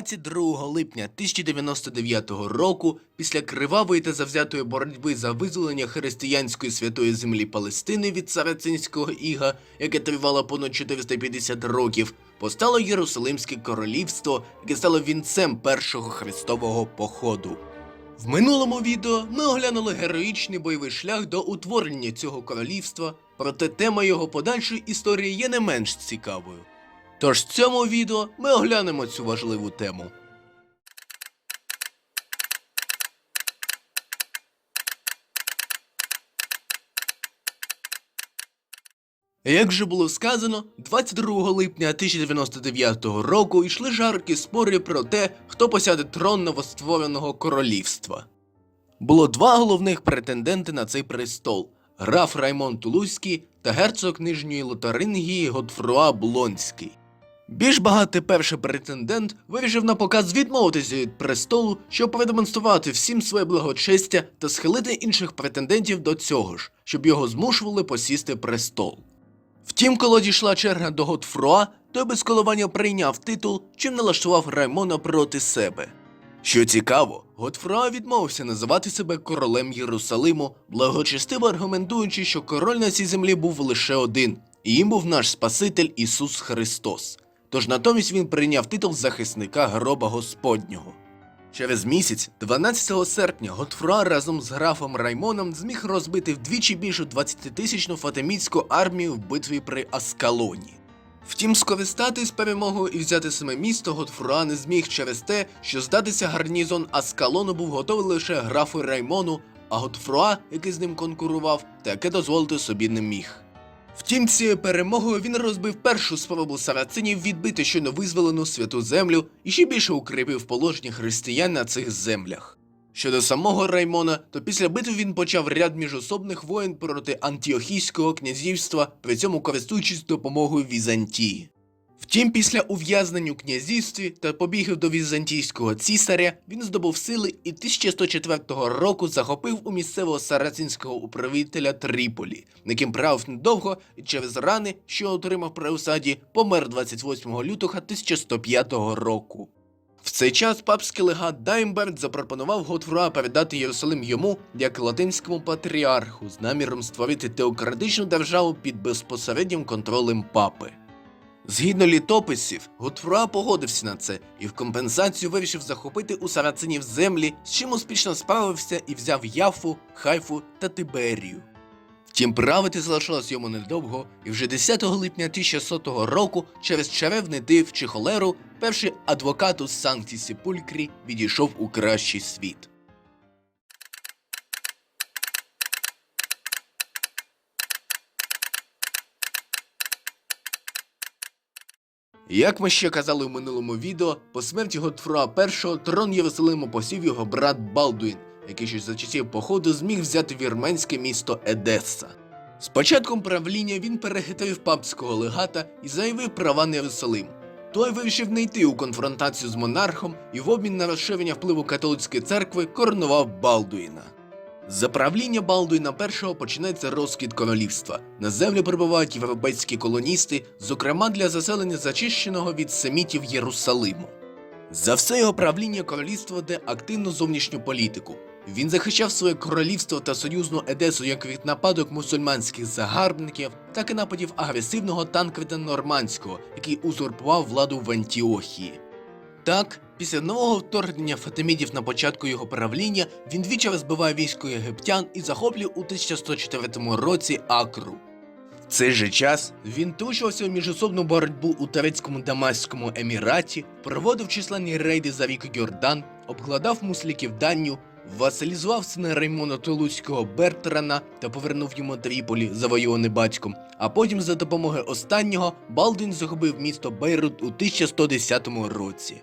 22 липня 1099 року, після кривавої та завзятої боротьби за визволення християнської святої землі Палестини від царацинського іга, яке тривало понад 450 років, постало Єрусалимське королівство, яке стало вінцем першого хрестового походу. В минулому відео ми оглянули героїчний бойовий шлях до утворення цього королівства, проте тема його подальшої історії є не менш цікавою. Тож в цьому відео ми оглянемо цю важливу тему. Як вже було сказано, 22 липня 1099 року йшли жаркі спори про те, хто посяде трон новоствореного королівства. Було два головних претенденти на цей престол: граф Раймон Тулузький та герцог Нижньої Лотарингії Готфруа Блонський. Більш багатий перший претендент вирішив на показ відмовитися від престолу, щоб продемонструвати всім своє благочестя та схилити інших претендентів до цього ж, щоб його змушували посісти престол. Втім, коли дійшла черга до Готфруа, той без коливання прийняв титул, чим налаштував Раймона проти себе. Що цікаво, Готфруа відмовився називати себе королем Єрусалиму, благочестиво аргументуючи, що король на цій землі був лише один, і їм був наш Спаситель Ісус Христос. Тож натомість він прийняв титул захисника гроба Господнього. Через місяць, 12 серпня, Готфруа разом з графом Раймоном зміг розбити вдвічі більшу 20-тисячну фатимідську армію в битві при Аскалоні. Втім, скористатись перемогою і взяти саме місто Готфруа не зміг через те, що здатися гарнізон Аскалону був готовий лише графу Раймону, а Готфруа, який з ним конкурував, таке дозволити собі не міг. Втім, цією перемогою він розбив першу спробу сарацинів відбити щойно визволену святу землю і ще більше укріпив положення християн на цих землях. Щодо самого Раймона, то після битви він почав ряд міжособних воєн проти Антіохійського князівства, при цьому користуючись допомогою Візантії. Втім, після ув'язнення у князівстві та побігів до візантійського цісаря він здобув сили і 1104 року захопив у місцевого сарацинського управителя Тріполі, яким правив недовго і через рани, що отримав при осаді, помер 28 лютого 1105 року. В цей час папський легат Даймберт запропонував Готфруа передати Єрусалим йому як латинському патріарху з наміром створити теократичну державу під безпосереднім контролем папи. Згідно літописів, Готфруа погодився на це і в компенсацію вирішив захопити у сарацинів землі, з чим успішно справився і взяв Яфу, Хайфу та Тиберію. Втім, правити залишилось йому недовго, і вже 10 липня 1100 року через черевний див чи холеру перший адвокатус Санкті Сепулькрі відійшов у кращий світ. Як ми ще казали в минулому відео, по смерті Готфруа І трон Єрусалиму посів його брат Балдуїн, який ще за часів походу зміг взяти вірменське місто Едеса. З початком правління він перехитрив папського легата і заявив права на Єрусалим. Той вирішив не йти у конфронтацію з монархом і в обмін на розширення впливу католицької церкви коронував Балдуїна. За правління Балдуїна І починається розквіт королівства. На землю прибувають європейські колоністи, зокрема для заселення зачищеного від семітів Єрусалиму. За все його правління королівство веде активну зовнішню політику. Він захищав своє королівство та союзну Едесу як від нападок мусульманських загарбників, так і нападів агресивного танквіта Нормандського, який узурпував владу в Антіохії. Так, після нового вторгнення фатимідів на початку його правління він двічі розбиває військо єгиптян і захоплює у 1104 році Акру. В цей же час він втручувався в міжособну боротьбу у турецькому Дамаському еміраті, проводив численні рейди за рік Йордан, обкладав мусліків данню, васалізував сина Раймона Тулузького Бертрана та повернув йому Тріполі, завойований батьком. А потім за допомогою останнього Балдин захопив місто Бейрут у 1110 році.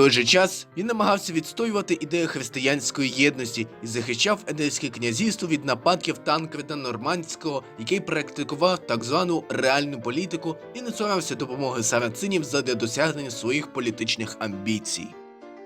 Той же час він намагався відстоювати ідею християнської єдності і захищав Едельське князівство від нападків Танквіта Нормандського, який практикував так звану реальну політику і не допомоги сарацинів задля досягнення своїх політичних амбіцій.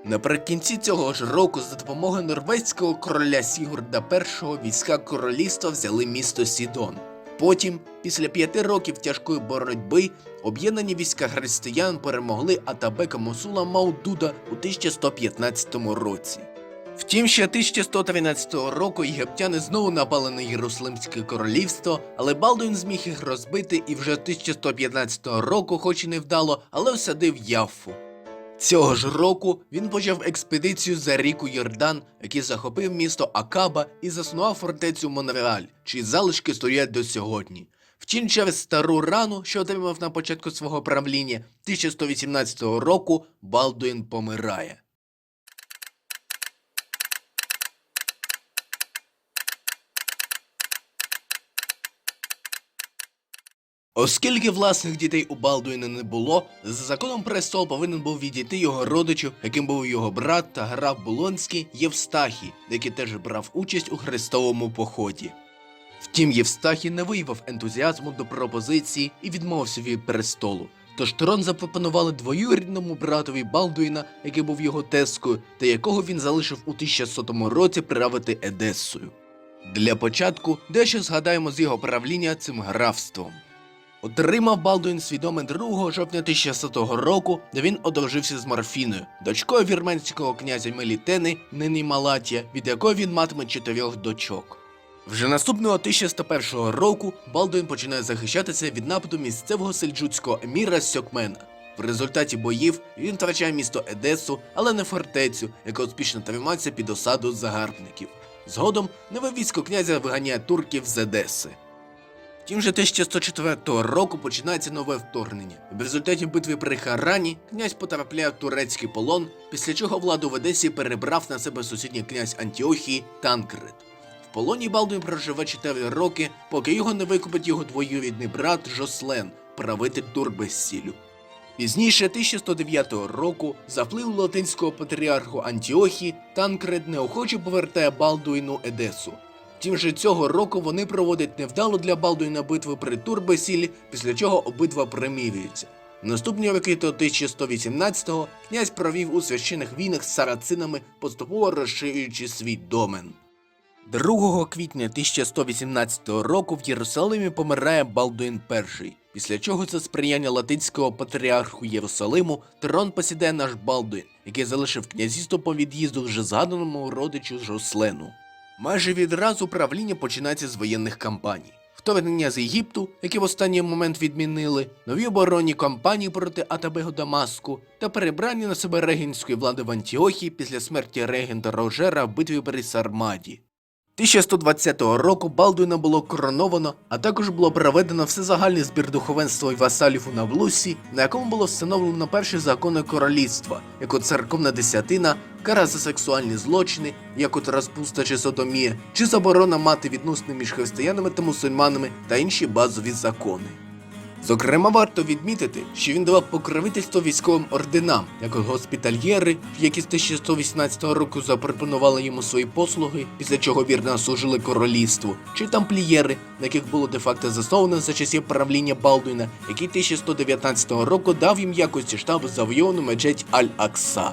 Наприкінці цього ж року за допомогою норвезького короля Сігурда І війська королівства взяли місто Сідон. Потім, після п'яти років тяжкої боротьби, об'єднані війська християн перемогли Атабека Мосула Маудуда у 1115 році. Втім, ще 1113 року єгиптяни знову напали на Єрусалимське королівство, але Балдуїн зміг їх розбити і вже 1115 року, хоч і не вдало, але осадив Яффу. Цього ж року він почав експедицію за ріку Йордан, який захопив місто Акаба і заснував фортецю Монреаль, чиї залишки стоять до сьогодні. Втім, через стару рану, що отримав на початку свого правління 1118 року, Балдуїн помирає. Оскільки власних дітей у Балдуїна не було, за законом престол повинен був відійти його родичу, яким був його брат та граф Болонський Євстахій, який теж брав участь у хрестовому поході. Втім, Євстахій не виявив ентузіазму до пропозиції і відмовився від престолу. Тож трон запропонували двоюрідному братові Балдуїна, який був його тескою, та якого він залишив у 1100 році правити Едесою. Для початку дещо згадаємо з його правління цим графством. Отримав Балдуїн свідоме 2 жовтня 1100 року, де він одружився з Марфіною, дочкою вірменського князя Мелітени, нині Малатія, від якої він матиме чотирьох дочок. Вже наступного 1101 року Балдуїн починає захищатися від нападу місцевого сельджуцького еміра Сьокмена. В результаті боїв він втрачає місто Едесу, але не фортецю, яка успішно тримається під осаду загарбників. Згодом нове військо князя виганяє турків з Едеси. Втім же 1104 року починається нове вторгнення. В результаті битви при Харані князь потрапляє в турецький полон, після чого владу в Одесі перебрав на себе сусідній князь Антіохії Танкред. В полоні Балдуін проживе 4 роки, поки його не викупить його двоюрідний брат Жослен, правитель Турбессілю. Пізніше 1109 року за вплив латинського патріарху Антіохії Танкред неохоче повертає Балдуїну Едесу. Втім же цього року вони проводять невдалу для Балдуїна битву при Турбесілі, після чого обидва примирюються. В наступні роки до 1118-го князь провів у священих війнах з сарацинами, поступово розширюючи свій домен. 2 квітня 1118 року в Єрусалимі помирає Балдуїн І, після чого за сприяння латинського патріарху Єрусалиму трон посідає наш Балдуїн, який залишив князівство по від'їзду вже згаданому родичу Жослену. Майже відразу правління починається з воєнних кампаній. Вторгнення з Єгипту, які в останній момент відмінили, нові оборонні кампанії проти Атабего Дамаску та перебрання на себе регенської влади в Антіохії після смерті регента Рожера в битві при Сармаді. 1120 року Балдуїна було короновано, а також було проведено всезагальний збір духовенства і васалів у Навлусі, на якому було встановлено перші закони королівства, як от церковна десятина, кара за сексуальні злочини, як от розпуста чи содомія, чи заборона мати відносини між християнами та мусульманами та інші базові закони. Зокрема, варто відмітити, що він давав покровительство військовим орденам, як госпітальєри, які з 1118 року запропонували йому свої послуги, після чого вірно служили королівству, чи тамплієри, на яких було де-факто засновано за часів правління Балдуїна, який 1119 року дав їм якості штабу завойовану мечеть Аль-Акса.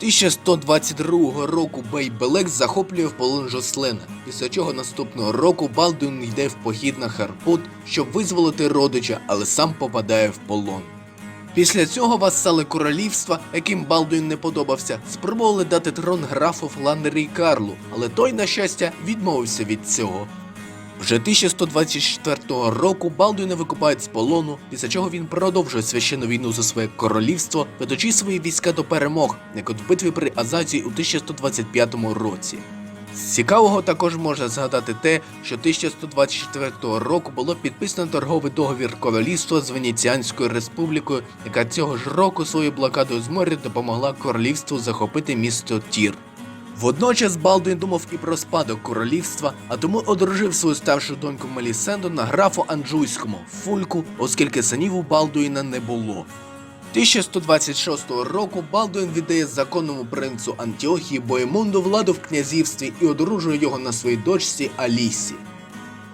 1122 року Бейбелек захоплює в полон Жослена, після чого наступного року Балдуін йде в похід на Харпут, щоб визволити родича, але сам попадає в полон. Після цього васали королівства, яким Балдуін не подобався, спробували дати трон графу Фландері Карлу, але той, на щастя, відмовився від цього. Вже 1124 року Балдуїна викупають з полону, після чого він продовжує священну війну за своє королівство, ведучи свої війська до перемог, як от в битві при Азазії у 1125 році. З цікавого також можна згадати те, що 1124 року було підписано торговий договір королівства з Венеціанською республікою, яка цього ж року своєю блокадою з моря допомогла королівству захопити місто Тір. Водночас Балдуїн думав і про спадок королівства, а тому одружив свою старшу доньку Мелісенду на графу Анджуйському Фульку, оскільки синів у Балдуїна не було. 1126 року Балдуїн віддає законному принцу Антіохії Боємунду владу в князівстві і одружує його на своїй дочці Алісі.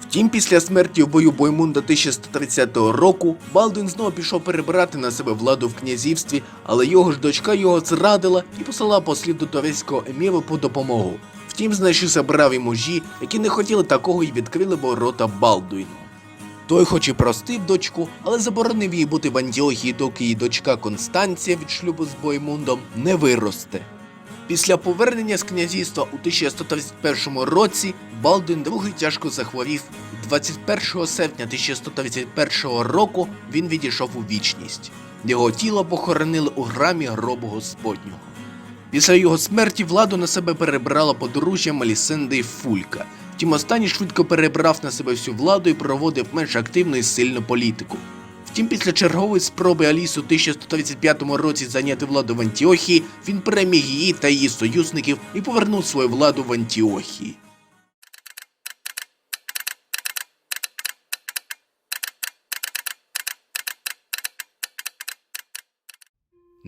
Втім, після смерті в бою Боймунда 1130 року Балдуін знову пішов перебирати на себе владу в князівстві, але його ж дочка його зрадила і послала послів до турецького еміру по допомогу. Втім, знайшлися браві мужі, які не хотіли такого і відкрили ворота Балдуїну. Той хоч і простив дочку, але заборонив їй бути в Антіохії, доки її дочка Констанція від шлюбу з Боймундом не виросте. Після повернення з князівства у 1131 році Балдуін II тяжко захворів. 21 серпня 1131 року він відійшов у вічність. Його тіло похоронили у грамі гробу Господнього. Після його смерті владу на себе перебрала подружжя Малісенди Фулька. Втім, останній швидко перебрав на себе всю владу і проводив менш активну і сильну політику. Втім, після чергової спроби Алісу у 1135 році зайняти владу в Антіохії, він переміг її та її союзників і повернув свою владу в Антіохії.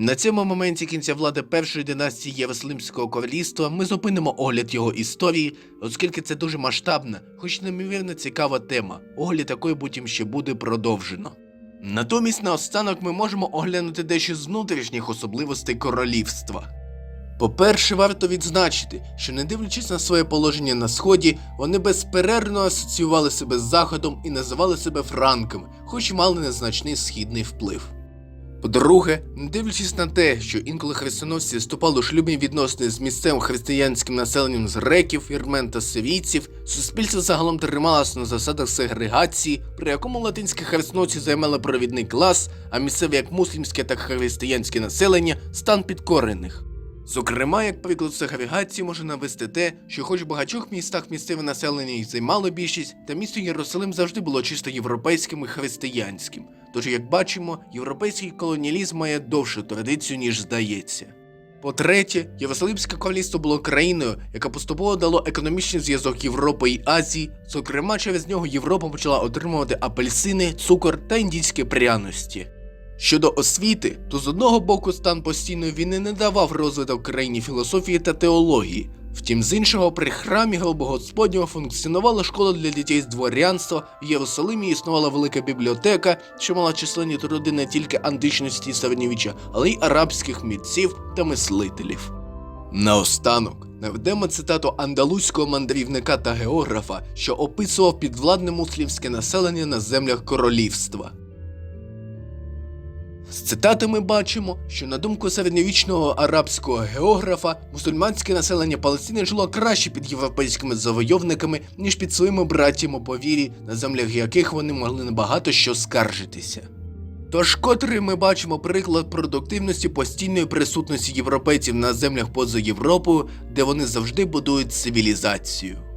На цьому моменті кінця влади першої династії Єрусалимського королівства ми зупинимо огляд його історії, оскільки це дуже масштабна, хоч неймовірно цікава тема. Огляд такої потім ще буде продовжено. Натомість наостанок ми можемо оглянути дещо з внутрішніх особливостей королівства. По-перше, варто відзначити, що не дивлячись на своє положення на сході, вони безперервно асоціювали себе з заходом і називали себе франками, хоч мали незначний східний вплив. По-друге, дивлячись на те, що інколи хрестоносці вступали у шлюбні відносини з місцевим християнським населенням з греків, вірмен та сирійців, суспільство загалом трималося на засадах сегрегації, при якому латинські хрестоносці займали провідний клас, а місцеве як муслімське, так і християнське населення стан підкорених. Зокрема, як приклад сегрегації може навести те, що хоч в багатьох містах місцеве населення їх займало більшість, та місто Єрусалим завжди було чисто європейським і християнським. Тож, як бачимо, європейський колоніалізм має довшу традицію, ніж здається. По-третє, Єрусалимське королівство було країною, яка поступово дало економічний зв'язок Європи і Азії. Зокрема, через нього Європа почала отримувати апельсини, цукор та індійські пряності. Щодо освіти, то з одного боку стан постійної війни не давав розвиток країні філософії та теології. Втім, з іншого, при храмі Гроба Господнього функціонувала школа для дітей з дворянства, в Єрусалимі існувала велика бібліотека, що мала численні труди не тільки античності і але й арабських митців та мислителів. Наостанок наведемо цитату андалузького мандрівника та географа, що описував підвладне муслімське населення на землях королівства. З цитати ми бачимо, що на думку середньовічного арабського географа, мусульманське населення Палестини жило краще під європейськими завойовниками, ніж під своїми братями по вірі, на землях яких вони могли небагато що скаржитися. Тож, котрий ми бачимо приклад продуктивності постійної присутності європейців на землях поза Європою, де вони завжди будують цивілізацію.